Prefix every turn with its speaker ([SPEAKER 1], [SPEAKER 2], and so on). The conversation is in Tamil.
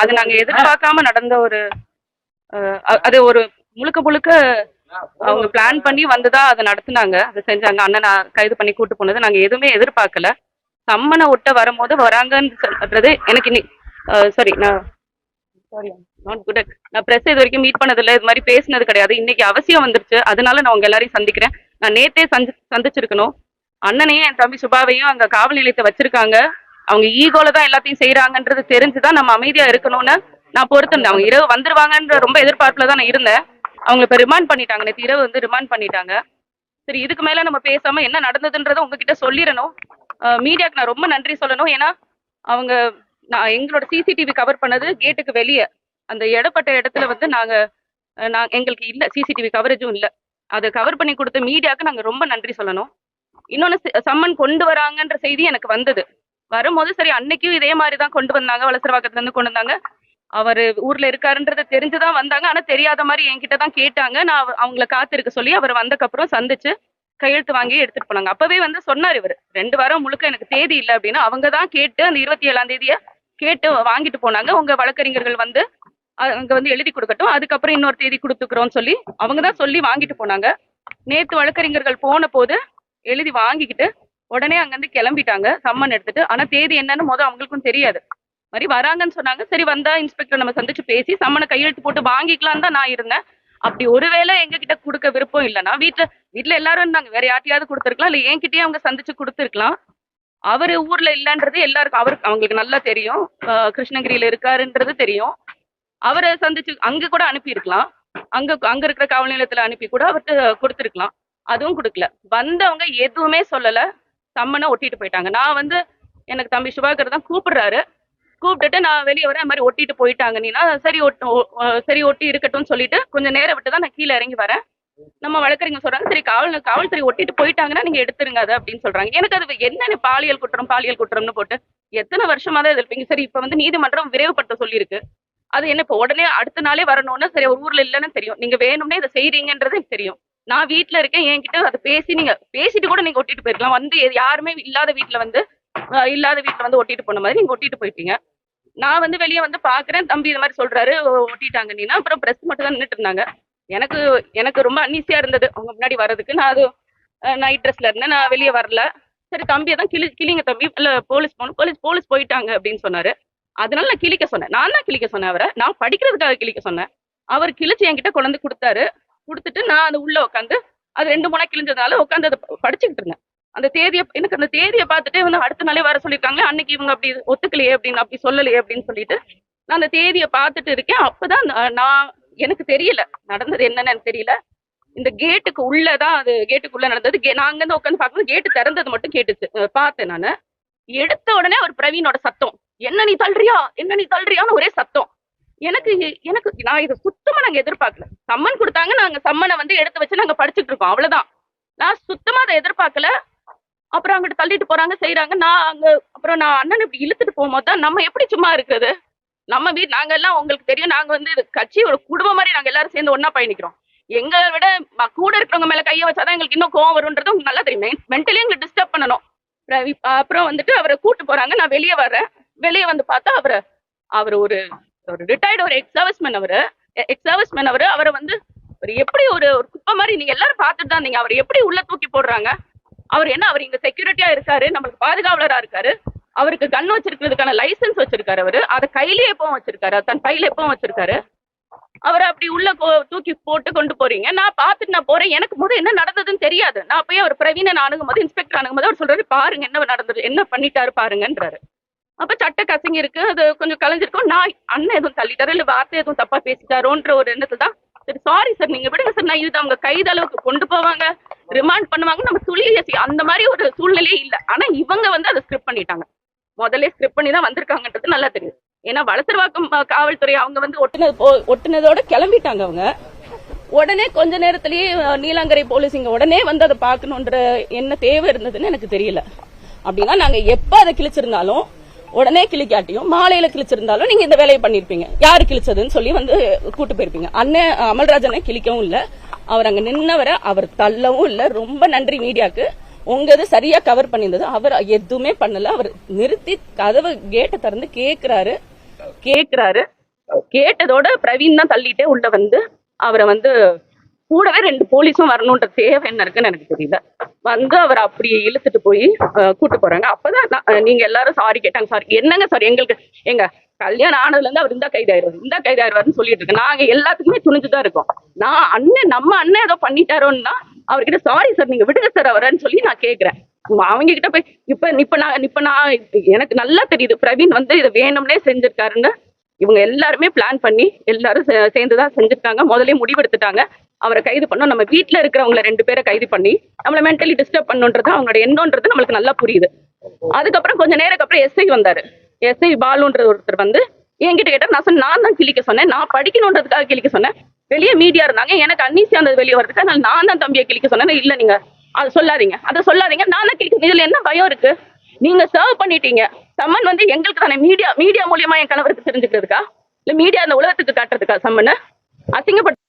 [SPEAKER 1] அது நாங்க எதிர்பார்க்காம நடந்த ஒரு அது ஒரு முழுக்க முழுக்க அவங்க பிளான் பண்ணி வந்துதான் அதை நடத்துனாங்க. அதை செஞ்சாங்க. அண்ணனை கைது பண்ணி கூட்டு போனது. நாங்க எதுவுமே எதிர்பார்க்கல. சம்மனை ஒட்ட வரும்போது வராங்கன்னு எனக்கு இன்னி சாரி நான் சாரி நாட் குட் நான் பிரஸ் இது வரைக்கும் மீட் பண்ணதில்லை. இது மாதிரி பேசினது கிடையாது. இன்னைக்கு அவசியம் வந்துருச்சு. அதனால நான் உங்க எல்லாரையும் சந்திக்கிறேன். நான் நேத்தே சந்தி சந்திச்சிருக்கணும். அண்ணனையும் என் தம்பி சுபாவையும் அங்க காவல் நிலையத்தை வச்சிருக்காங்க. அவங்க ஈகோல தான் எல்லாத்தையும் செய்யறாங்கன்றது தெரிஞ்சுதான் நம்ம அமைதியா இருக்கணும்னு நான் பொறுத்திருந்தேன். அவங்க இரவு வந்துருவாங்கன்ற ரொம்ப எதிர்பார்ப்புல தான் நான் இருந்தேன். அவங்க இப்ப ரிமாண்ட் பண்ணிட்டாங்க. நேற்று இரவு வந்து ரிமாண்ட் பண்ணிட்டாங்க. சரி இதுக்கு மேல நம்ம பேசாம என்ன நடந்ததுன்றதை உங்ககிட்ட சொல்லிடணும். மீடியாக்கு நான் ரொம்ப நன்றி சொல்லணும். ஏன்னா அவங்க நான் எங்களோட சிசிடிவி கவர் பண்ணது கேட்டுக்கு வெளியே. அந்த இடப்பட்ட இடத்துல வந்து நாங்க நான் எங்களுக்கு இல்ல. சிசிடிவி கவரேஜும் இல்ல. அதை கவர் பண்ணி கொடுத்த மீடியாக்கு நாங்க ரொம்ப நன்றி சொல்லணும். இன்னொன்னு சம்மன் கொண்டு வராங்கன்ற செய்தி எனக்கு வந்தது. வரும்போது சரி அன்னைக்கும் இதே மாதிரி தான் கொண்டு வந்தாங்க வலசரவாக்கத்துல இருந்து கொண்டு வந்தாங்க. அவர் ஊர்ல இருக்காருன்றத தெரிஞ்சுதான் வந்தாங்க. ஆனா தெரியாத மாதிரி என்கிட்ட தான் கேட்டாங்க. நான் அவங்கள காத்திருக்க சொல்லி அவர் வந்தக்கப்புறம் சந்திச்சு கையெழுத்து வாங்கி எடுத்துட்டு போனாங்க. அப்பவே வந்து சொன்னார் இவர் ரெண்டு வாரம் முழுக்க எனக்கு தேதி இல்லை அப்படின்னு. அவங்க தான் கேட்டு அந்த இருபத்தி ஏழாம் தேதியை கேட்டு வாங்கிட்டு போனாங்க. உங்க வழக்கறிஞர்கள் வந்து அங்க வந்து எழுதி கொடுக்கட்டும். அதுக்கப்புறம் இன்னொரு தேதி கொடுத்துக்கிறோம்னு சொல்லி அவங்க தான் சொல்லி வாங்கிட்டு போனாங்க. நேத்து வழக்கறிஞர்கள் போன போது எழுதி வாங்கிக்கிட்டு உடனே அங்கிருந்து கிளம்பிட்டாங்க. சம்மன் எடுத்துட்டு. ஆனா தேதி என்னன்னு மொதல் அவங்களுக்கும் தெரியாது. மாதிரி வராங்கன்னு சொன்னாங்க. சரி வந்தா இன்ஸ்பெக்டர் நம்ம சந்திச்சு பேசி சம்மனை கையெழுத்து போட்டு வாங்கிக்கலாம்னு தான் நான் இருந்தேன். அப்படி ஒருவேளை எங்க கிட்ட கொடுக்க விருப்பம் இல்லைன்னா வீட்டுல வீட்டுல எல்லாரும் இருந்தாங்க. வேற யார்ட்டையாவது கொடுத்துருக்கலாம். இல்ல என்கிட்டயே அவங்க சந்திச்சு கொடுத்துருக்கலாம். அவரு ஊர்ல இல்லன்றது எல்லாருக்கும் அவருக்கு அவங்களுக்கு நல்லா தெரியும். கிருஷ்ணகிரியில இருக்காருன்றது தெரியும். அவரை சந்திச்சு அங்க கூட அனுப்பியிருக்கலாம். அங்க அங்க இருக்கிற காவல் நிலையத்துல அனுப்பி கூட அவர்கிட்ட கொடுத்துருக்கலாம். அதுவும் கொடுக்கல. வந்தவங்க எதுவுமே சொல்லல. சம்மனா ஒட்டிட்டு போயிட்டாங்க. நான் வந்து எனக்கு தம்பி சுபாகர் தான் கூப்பிடுறாரு. கூப்பிட்டுட்டு நான் வெளியே வரேன். மாதிரி ஒட்டிட்டு போயிட்டாங்க. நீனா சரி ஒட்டு சரி ஒட்டி இருக்கட்டும்னு சொல்லிட்டு கொஞ்சம் நேரம் விட்டு தான் நான் கீழே இறங்கி வரேன். நம்ம வழக்கறிஞர் சொல்றாங்க சரி காவல் காவல்துறை ஒட்டிட்டு போயிட்டாங்கன்னா நீங்க எடுத்துருங்க அதை அப்படின்னு சொல்றாங்க. எனக்கு அது என்னன்னு பாலியல் குற்றம் பாலியல் குற்றம்னு போட்டு எத்தனை வருஷமா தான் இது இருப்பீங்க சரி இப்ப வந்து நீதிமன்றம் விரைவுபடுத்த சொல்லியிருக்கு. அது என்ன இப்போ உடனே அடுத்த நாளே வரணும்னா சரி ஒரு ஊர்ல இல்லைன்னு தெரியும். நீங்க வேணும்னே இதை செய்றீங்கன்றது எனக்கு தெரியும். நான் வீட்ல இருக்கேன் என்கிட்ட அதை பேசி நீங்க பேசிட்டு கூட நீங்க ஒட்டிட்டு போயிருக்கலாம். வந்து யாருமே இல்லாத வீட்ல வந்து இல்லாத வீட்ல வந்து ஒட்டிட்டு போன மாதிரி நீங்க ஒட்டிட்டு போயிட்டீங்க. நான் வந்து வெளியே வந்து பாக்குறேன். தம்பி இது மாதிரி சொல்றாரு ஒட்டிட்டாங்க நீனா? அப்புறம் பிரஸ் மட்டும் தான் நின்றுட்டு இருந்தாங்க. எனக்கு எனக்கு ரொம்ப அன்னீசியா இருந்தது. அவங்க முன்னாடி வர்றதுக்கு. நான் அது நைட் ட்ரெஸ்ல இருந்தேன். நான் வெளியே வரல. சரி தம்பியை தான் கிளி கிளிங்க தம்பி. இல்ல போலீஸ் போகணும் போலீஸ் போலீஸ் போயிட்டாங்க அப்படின்னு சொன்னாரு. அதனால நான் கிழிக்க சொன்னேன். நான் தான் கிழிக்க சொன்னேன் அவரை. நான் படிக்கிறதுக்காக கிழிக்க சொன்னேன். அவர் கிழிச்சு என்கிட்ட கொண்டு கொடுத்தாரு. கொடுத்துட்டு நான் அது உள்ள உட்காந்து அது ரெண்டு மூணா கிழிஞ்சதுனால உட்காந்து அதை படிச்சுக்கிட்டு இருந்தேன். அந்த தேதியை எனக்கு அந்த தேதியை பார்த்துட்டு வந்து அடுத்த நாளே வர சொல்லியிருக்காங்களே அன்னைக்கு இவங்க அப்படி ஒத்துக்கலையே அப்படின்னு அப்படி சொல்லலையே அப்படின்னு சொல்லிட்டு நான் அந்த தேதியை பார்த்துட்டு இருக்கேன். அப்பதான் நான் நான் எனக்கு தெரியல. நடந்தது என்னன்னு எனக்கு தெரியல. இந்த கேட்டுக்கு உள்ளதான் அது கேட்டுக்குள்ள நடந்தது. நான் அங்கிருந்து உட்காந்து பார்க்கும்போது கேட்டு திறந்தது மட்டும் கேட்டுச்சு. பார்த்தேன் நான். எடுத்த உடனே ஒரு பிரவீனோட சத்தம். என்ன நீ தள்ளுறியா? என்ன நீ தள்ளுறியான்னு ஒரே சத்தம். எனக்கு எனக்கு நான் இதை சுத்தமா நாங்க எதிர்பார்க்கல. சம்மன் கொடுத்தாங்க நாங்க சம்மனை வந்து எடுத்து வச்சு நாங்க படிச்சுட்டு இருக்கோம். அவ்வளவுதான். நான் சுத்தமா அதை எதிர்பார்க்கல. அப்புறம் அங்கிட்டு தள்ளிட்டு போறாங்க செய்றாங்க. நான் அங்க அப்புறம் நான் அண்ணன் இப்படி இழுத்துட்டு போகும்போது தான் நம்ம எப்படி சும்மா இருக்குது நம்ம வீட் நாங்க எல்லாம் உங்களுக்கு தெரியும். நாங்க வந்து இது கட்சி ஒரு குடும்பம் மாதிரி நாங்க எல்லாரும் சேர்ந்து ஒன்னா பயணிக்கிறோம். எங்களை விட கூட இருக்கிறவங்க மேல கையை வச்சாதான் எங்களுக்கு இன்னும் கோவம் வரும்ன்றது உங்களுக்கு நல்லா தெரியும். மென்டலி எங்களுக்கு டிஸ்டர்ப் பண்ணணும். அப்புறம் அப்புறம் வந்துட்டு அவரை கூட்டு போறாங்க. நான் வெளியே வர்றேன். வெளியே வந்து பார்த்தா அவரை அவர் ஒரு ஒரு ரிட்டையர்டு ஒரு எக்ஸ் சர்வீஸ்மேன் அவரு. எக்ஸ் சர்வீஸ்மேன் அவரு அவரை வந்து ஒரு எப்படி ஒரு ஒரு குப்பை மாதிரி நீங்க எல்லாரும் பார்த்துட்டு தான் இருந்தீங்க. அவர் எப்படி உள்ள தூக்கி போடுறாங்க? அவர் என்ன அவர் இங்க செக்யூரிட்டியா இருக்காரு நம்மளுக்கு பாதுகாவலரா இருக்காரு. அவருக்கு கன் வச்சிருக்கிறதுக்கான லைசென்ஸ் வச்சிருக்காரு அவரு. அதை கையிலேயே எப்பவும் வச்சிருக்காரு. தன் பையில எப்பவும் வச்சிருக்காரு. அவரை அப்படி உள்ள தூக்கி போட்டு கொண்டு போறீங்க. நான் பார்த்துட்டு நான் போறேன். எனக்கு முதல் என்ன நடந்ததுன்னு தெரியாது. நான் போய் அவர் பிரவீனை அணுகும் போது இன்ஸ்பெக்டர் அணுகும்போது அவர் சொல்றாரு பாருங்க என்ன நடந்தது என்ன பண்ணிட்டாரு பாருங்கன்றாரு. அப்ப சட்டை கசங்கி இருக்கு அது கொஞ்சம் கலைஞ்சிருக்கும். நான் அண்ணன் எதுவும் தள்ளிட்டாரோ? இல்ல வார்த்தை எதுவும் தப்பா பேசிட்டாரோன்ற ஒரு எண்ணத்துல தான் சரி சாரி சார் நீங்க விடுங்க சார் நான் இது அவங்க கைது அளவுக்கு கொண்டு போவாங்க ரிமாண்ட் பண்ணுவாங்க. நம்ம துளி அந்த மாதிரி ஒரு சூழ்நிலையே இல்ல. ஆனா இவங்க வந்து அதை ஸ்கிரிப்ட் பண்ணிட்டாங்க. முதல்ல ஸ்கிரிப்ட் பண்ணி தான் வந்திருக்காங்கன்றது நல்லா தெரியும் ஏன்னா வளசர்வாக்கம் காவல்துறை அவங்க வந்து ஒட்டுனது போ- ஒட்டுனதோட கிளம்பிட்டாங்க அவங்க. உடனே கொஞ்ச நேரத்திலேயே நீலாங்கரை போலீஸ் இங்க உடனே வந்து அதை பார்க்கணுன்ற என்ன தேவை இருந்ததுன்னு எனக்கு தெரியல. அப்படின்னா நாங்க எப்ப அதை கிழிச்சிருந்தாலும் உடனே கிளிக்காட்டியும் மாலையில கிழிச்சிருந்தாலும் நீங்க இந்த வேலையை பண்ணிருப்பீங்க. யாரு கிழிச்சதுன்னு சொல்லி வந்து கூட்டு போயிருப்பீங்க. அண்ணன் அமல்ராஜனை கிழிக்கவும் இல்ல. அவர் அங்க நின்னவரை அவர் தள்ளவும் இல்ல. ரொம்ப நன்றி மீடியாக்கு. உங்க இது சரியா கவர் பண்ணியிருந்தது. அவர் எதுவுமே பண்ணல. அவர் நிறுத்தி கதவு கேட்டை திறந்து கேக்குறாரு. கேக்குறாரு. கேட்டதோட பிரவீன் தான் தள்ளிட்டே உள்ள வந்து அவரை வந்து கூடவே ரெண்டு போலீஸும் வரணுன்ற தேவை என்ன இருக்குன்னு எனக்கு தெரியல. வந்து அவர் அப்படி இழுத்துட்டு போய் கூட்டு போறாங்க. அப்பதான் நீங்க எல்லாரும் சாரி கேட்டாங்க. சாரி என்னங்க சார் எங்களுக்கு எங்க கல்யாணம் ஆனதுல இருந்து அவர் இந்த கைதாயிருவார் இந்த கைது சொல்லிட்டு இருக்கு. நாங்க எல்லாத்துக்குமே துணிஞ்சுதான் இருக்கோம். நான் அண்ணன் நம்ம அண்ணன் ஏதோ பண்ணிட்டாரோன்னா அவர்கிட்ட சாரி சார் நீங்க விடுங்க சார் அவரன்னு சொல்லி நான் கேக்குறேன். அவங்க கிட்ட போய் இப்ப இப்ப நான் இப்ப நான் எனக்கு நல்லா தெரியுது. பிரவீன் வந்து இதை வேணும்னே செஞ்சிருக்காருன்னு இவங்க எல்லாருமே பிளான் பண்ணி எல்லாரும் சேர்ந்து தான் செஞ்சுருக்காங்க முதலே முடிவெடுத்துட்டாங்க. அவரை கைது பண்ணோம். நம்ம வீட்டில் இருக்கிறவங்கள ரெண்டு பேரை கைது பண்ணி நம்மள மென்டலி டிஸ்டர்ப் பண்ணுன்றது அவங்களோட எண்ணோன்றது நம்மளுக்கு நல்லா புரியுது. அதுக்கப்புறம் கொஞ்சம் நேரம் அப்புறம் எஸ்ஐ வந்தார். எஸ்ஐ பாலுன்ற ஒருத்தர் வந்து என்கிட்ட கேட்டார். நான் சொன்னேன் நான் தான் கிழிக்க சொன்னேன். நான் படிக்கணுன்றதுக்காக கிழிக்க சொன்னேன். வெளியே மீடியா இருந்தாங்க. எனக்கு அன்னீசியா அந்த வெளியே வரதுக்கு நான் தான் தம்பியை கிழிக்க சொன்னேன். இல்லை நீங்கள் அதை சொல்லாதீங்க. அதை சொல்லாதீங்க. நான் தான் கிளிக்க இதில் என்ன பயம் இருக்கு? நீங்க சர்வ் பண்ணிட்டீங்க. சம்மன் வந்து எங்களுக்கு தானே. மீடியா மீடியா மூலியமா என் கணவருக்கு தெரிஞ்சுக்கிறதுக்கா? இல்ல மீடியா இந்த உலகத்துக்கு காட்டுறதுக்கா சம்மன்? அசிங்கப்பட்டு